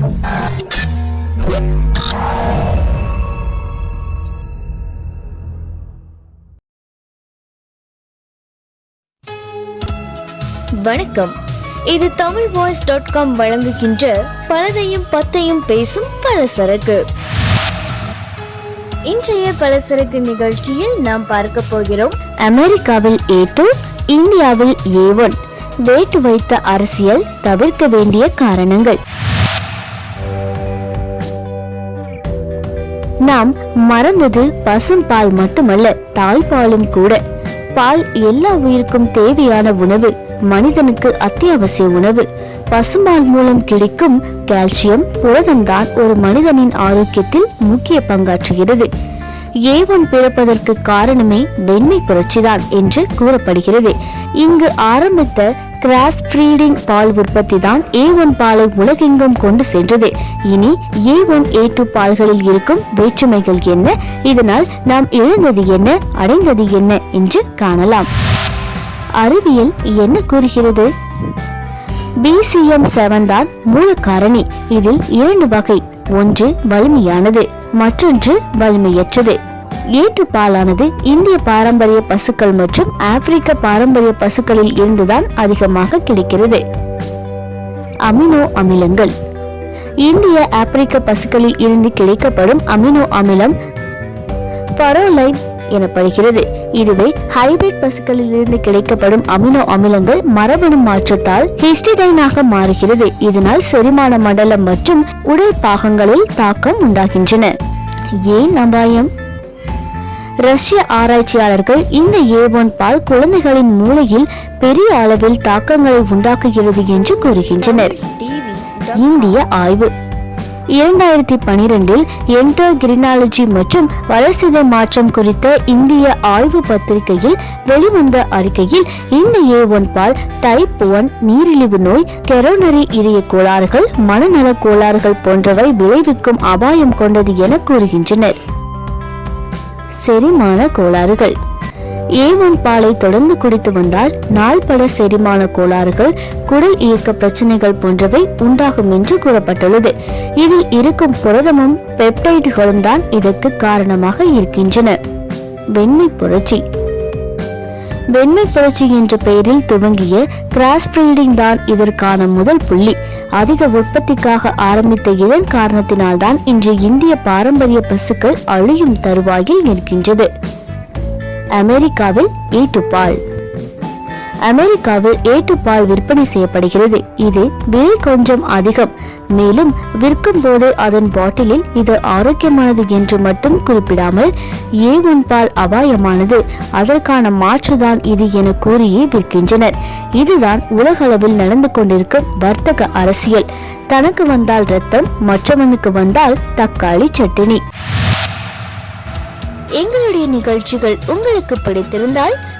வணக்கம். இது Tamil voice dot com வழங்குகின்ற பலதையும் பத்தையும் பேசும் பலசரக்கு. இன்றைய பலசரக்கு நிகழ்ச்சியில் நாம் பார்க்க போகிறோம் அமெரிக்காவில் ஏ டூ இந்தியாவில் ஏ ஒன். வேட்டு வைத்த அரசியல் தவிர்க்க வேண்டிய காரணங்கள். நாம் மறந்தது பசும் பால் மட்டுமல்ல தாய்ப்பாலும் கூட. பால் எல்லா உயிருக்கும் தேவையான உணவு மனிதனுக்கு அத்தியாவசிய உணவு. பசும்பால் மூலம் கிடைக்கும் கால்சியம் புரதம்தான் ஒரு மனிதனின் ஆரோக்கியத்தில் முக்கிய பங்காற்றுகிறது. ஏவன் பிறப்பதற்கு காரணமே வெண்மை புரட்சிதான் என்று கூறப்படுகிறது. இங்கு ஆரம்பித்த கிராஸ் பிரீடிங் பால் உற்பத்தி தான் ஏ ஒன் பாலை உலகெங்கும் கொண்டு சென்றது. இனி ஏ ஒன் ஏ டூ பால்களில் இருக்கும் வேற்றுமைகள் என்ன? இதனால் நாம் இழந்தது என்ன? அடைந்தது என்ன? என்று காணலாம். அறிவியல் என்ன கூறுகிறது? பிசிஎம் செவன் தான் மூல காரணி. இதில் இரண்டு வகை. ஒன்று வலிமையானது மற்றொன்று வலிமையற்றது. ஏட்டு பாலானது இந்திய பாரம்பரிய பசுக்கள் மற்றும் ஆப்பிரிக்க பாரம்பரிய பசுக்களில் இருந்துதான் அதிகமாக கிடைக்கிறது. அமினோ அமிலங்கள். இந்திய ஆப்பிரிக்க பசுக்களில் இருந்து கிடைக்கப்படும் அமினோ அமிலம் பரோலைன் எனப்படுகிறது. இதுவே ஹைபிரிட் பசுக்களில் இருந்து கிடைக்கப்படும் அமினோ அமிலங்கள் மரபணு மாற்றத்தால் ஹிஸ்டிடைனாக மாறுகிறது. இதனால் செரிமான மண்டலம் மற்றும் உடல் பாகங்களில் தாக்கம் உண்டாகின்றன. ஏன் அபாயம்? ரஷ்ய ஆராய்ச்சியாளர்கள் இந்த ஏ ஒன் பால் குழந்தைகளின் மூளையில் பெரிய அளவில் தாக்கங்களை உண்டாக்குகிறது என்று கூறுகின்றனர். இந்திய ஆய்வு. இரண்டாயிரத்தி பனிரெண்டில் என்டோகிரினாலஜி மற்றும் வளர்சிதை மாற்றம் குறித்த இந்திய ஆய்வு பத்திரிகையில் வெளிவந்த அறிக்கையில் இந்த ஏ ஒன் பால் டைப் ஒன் நீரிழிவு நோய் கெரோனரி இதய கோளாறுகள் மனநல கோளாறுகள் போன்றவை விளைவிக்கும் அபாயம் கொண்டது என கூறுகின்றனர். செரிமான கோளாறுகள். ஏவன் பாலை தொடர்ந்து குடித்து வந்தால் நாள்பட செரிமான கோளாறுகள் குடல் இயக்க பிரச்சனைகள் போன்றவை உண்டாகும் என்று கூறப்பட்டுள்ளது. இதில் இருக்கும் புரதமும் பெப்டைடுகளும் தான் இதற்கு காரணமாக இருக்கின்றன. வெண்மை புரட்சி. வெண்மை புரட்சி என்ற பெயரில் துவங்கிய கிராஸ் பிரீடிங் தான் இதற்கான முதல் புள்ளி. அதிக உற்பத்திக்காக ஆரம்பித்த இதன் காரணத்தினால்தான் இன்று இந்திய பாரம்பரிய பசுக்கள் அழியும் தருவாயில் நிற்கின்றது. அமெரிக்காவில் ஈட்டுப்பால் பால் அமெரிக்காவில் ஏட்டு பால் விற்பனை செய்யப்படுகிறது. இது விலை கொஞ்சம் அதிகம். மேலும் விற்கும் போது அதன் பாட்டிலில் இது ஆரோக்கியமானது என்று மட்டும் குறிப்பிடாமல் ஏ ஒன் பால் அபாயமானது. அதற்கான மாற்றுதான் இது என கூறியே விற்கின்றனர். இதுதான் உலகளவில் நடந்து கொண்டிருக்கும் வர்த்தக அரசியல். தனக்கு வந்தால் ரத்தம் மற்றவனுக்கு வந்தால் தக்காளி சட்டினி. எங்களுடைய நிகழ்ச்சிகள் உங்களுக்கு பிடித்திருந்தால்